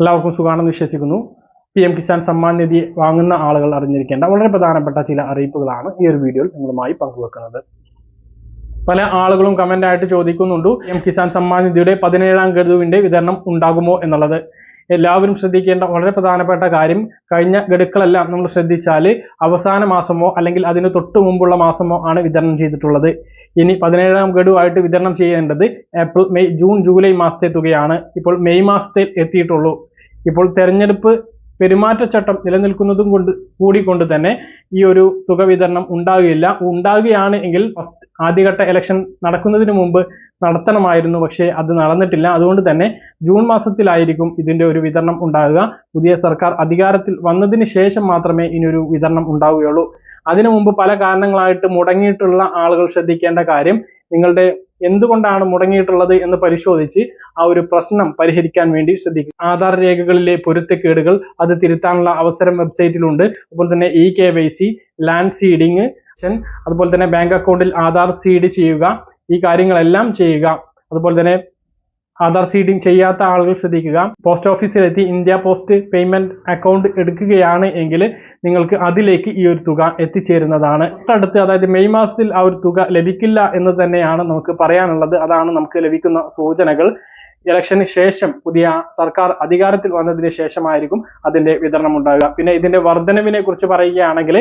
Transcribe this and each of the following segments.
എല്ലാവർക്കും സുഖാണെന്ന് വിശ്വസിക്കുന്നു. പി എം കിസാൻ സമ്മാൻ നിധി വാങ്ങുന്ന ആളുകൾ അറിഞ്ഞിരിക്കേണ്ട വളരെ പ്രധാനപ്പെട്ട ചില അറിയിപ്പുകളാണ് ഈ ഒരു വീഡിയോയിൽ നിങ്ങളുമായി പങ്കുവെക്കുന്നത്. പല ആളുകളും കമന്റ് ആയിട്ട് ചോദിക്കുന്നുണ്ട് എം കിസാൻ സമ്മാൻ നിധിയുടെ പതിനേഴാം ഗഡുവിന്റെ വിതരണം ഉണ്ടാകുമോ എന്നുള്ളത്? എല്ലാവരും ശ്രദ്ധിക്കേണ്ട വളരെ പ്രധാനപ്പെട്ട കാര്യം കഴിഞ്ഞ ഗഡുക്കളെല്ലാം നമ്മൾ ശ്രദ്ധിച്ചാൽ അവസാന മാസമോ അല്ലെങ്കിൽ അതിന് തൊട്ട് മുമ്പുള്ള മാസമോ ആണ് വിതരണം ചെയ്തിട്ടുള്ളത്. ഇനി പതിനേഴാം ഗഡുവായിട്ട് വിതരണം ചെയ്യേണ്ടത് ഏപ്രിൽ മെയ് ജൂൺ ജൂലൈ മാസത്തെ തുകയാണ്. ഇപ്പോൾ മെയ് മാസത്തിൽ എത്തിയിട്ടുള്ളൂ. ഇപ്പോൾ തെരഞ്ഞെടുപ്പ് പെരുമാറ്റച്ചട്ടം നിലനിൽക്കുന്നതും കൊണ്ട് കൂടിക്കൊണ്ട് തന്നെ ഈ ഒരു തുക വിതരണം ഉണ്ടാകുകയില്ല. ഉണ്ടാകുകയാണ് എങ്കിൽ ഫസ്റ്റ് ആദ്യഘട്ട ഇലക്ഷൻ നടക്കുന്നതിന് മുമ്പ് നടത്തണമായിരുന്നു. പക്ഷേ അത് നടന്നിട്ടില്ല. അതുകൊണ്ട് തന്നെ ജൂൺ മാസത്തിലായിരിക്കും ഇതിന്റെ ഒരു വിതരണം ഉണ്ടാകുക. പുതിയ സർക്കാർ അധികാരത്തിൽ വന്നതിന് ശേഷം മാത്രമേ ഇനിയൊരു വിതരണം ഉണ്ടാവുകയുള്ളൂ. അതിനു മുമ്പ് പല കാരണങ്ങളായിട്ട് മുടങ്ങിയിട്ടുള്ള ആളുകൾ ശ്രദ്ധിക്കേണ്ട കാര്യം നിങ്ങളുടെ എന്തുകൊണ്ടാണ് മുടങ്ങിയിട്ടുള്ളത് എന്ന് പരിശോധിച്ച് ആ ഒരു പ്രശ്നം പരിഹരിക്കാൻ വേണ്ടി ശ്രദ്ധിക്കുക. ആധാർ രേഖകളിലെ പൊരുത്തക്കേടുകൾ അത് തിരുത്താനുള്ള അവസരം വെബ്സൈറ്റിലുണ്ട്. അതുപോലെ തന്നെ e K Y C land seeding അതുപോലെ തന്നെ ബാങ്ക് അക്കൗണ്ടിൽ ആധാർ സീഡ് ചെയ്യുക ഈ കാര്യങ്ങളെല്ലാം ചെയ്യുക. അതുപോലെ തന്നെ ആധാർ സീഡിംഗ് ചെയ്യാത്ത ആളുകൾ ശ്രദ്ധിക്കുക. പോസ്റ്റ് ഓഫീസിലെത്തി ഇന്ത്യ പോസ്റ്റ് പേയ്മെന്റ് അക്കൗണ്ട് എടുക്കുകയാണ് എങ്കിൽ നിങ്ങൾക്ക് അതിലേക്ക് ഈ ഒരു തുക എത്തിച്ചേരുന്നതാണ്. തൊട്ടടുത്ത് അതായത് മെയ് മാസത്തിൽ ആ ഒരു തുക ലഭിക്കില്ല എന്ന് തന്നെയാണ് നമുക്ക് പറയാനുള്ളത്. അതാണ് നമുക്ക് ലഭിക്കുന്ന സൂചനകൾ. ഇലക്ഷന് ശേഷം പുതിയ സർക്കാർ അധികാരത്തിൽ വന്നതിന് ശേഷമായിരിക്കും അതിന്റെ വിതരണം ഉണ്ടാവുക. പിന്നെ ഇതിന്റെ വർധനവിനെ കുറിച്ച് പറയുകയാണെങ്കിൽ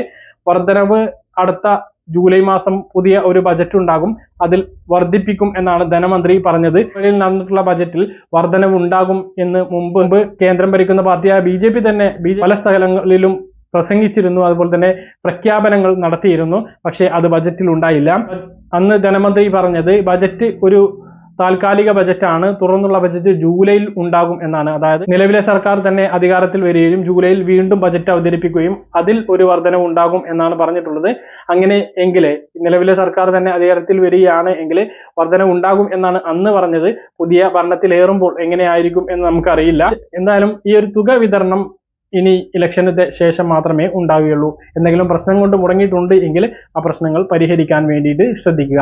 വർധനവ് അടുത്ത ജൂലൈ മാസം പുതിയ ഒരു ബജറ്റ് ഉണ്ടാകും. അതിൽ വർദ്ധിപ്പിക്കും എന്നാണ് ധനമന്ത്രി പറഞ്ഞത്. ഇതിൽ നടന്നിട്ടുള്ള ബജറ്റിൽ വർധനവ് ഉണ്ടാകും എന്ന് മുമ്പ് മുമ്പ് കേന്ദ്രം ഭരിക്കുന്ന പാർട്ടിയായ ബി ജെ പി തന്നെ പല സ്ഥലങ്ങളിലും പ്രസംഗിച്ചിരുന്നു. അതുപോലെ തന്നെ പ്രഖ്യാപനങ്ങൾ നടത്തിയിരുന്നു. പക്ഷേ അത് ബജറ്റിൽ ഉണ്ടായില്ല. അന്ന് ധനമന്ത്രി പറഞ്ഞത് ബജറ്റ് ഒരു താൽക്കാലിക ബജറ്റാണ്. തുറന്നുള്ള ബജറ്റ് ജൂലൈയിൽ ഉണ്ടാകും എന്നാണ്. അതായത് നിലവിലെ സർക്കാർ തന്നെ അധികാരത്തിൽ വരികയും ജൂലൈയിൽ വീണ്ടും ബജറ്റ് അവതരിപ്പിക്കുകയും അതിൽ ഒരു വർധനവ് ഉണ്ടാകും എന്നാണ് പറഞ്ഞിട്ടുള്ളത്. അങ്ങനെ എങ്കിൽ നിലവിലെ സർക്കാർ തന്നെ അധികാരത്തിൽ വരികയാണ് എങ്കിൽ വർധനവ് ഉണ്ടാകും എന്നാണ് അന്ന് പറഞ്ഞത്. പുതിയ ഭരണത്തിലേറുമ്പോൾ എങ്ങനെയായിരിക്കും എന്ന് നമുക്കറിയില്ല. എന്തായാലും ഈ ഒരു തുക വിതരണം ഇനി ഇലക്ഷന് ശേഷം മാത്രമേ ഉണ്ടാവുകയുള്ളൂ. എന്തെങ്കിലും പ്രശ്നം കൊണ്ട് മുടങ്ങിയിട്ടുണ്ട് എങ്കിൽ ആ പ്രശ്നങ്ങൾ പരിഹരിക്കാൻ വേണ്ടിയിട്ട് ശ്രദ്ധിക്കുക.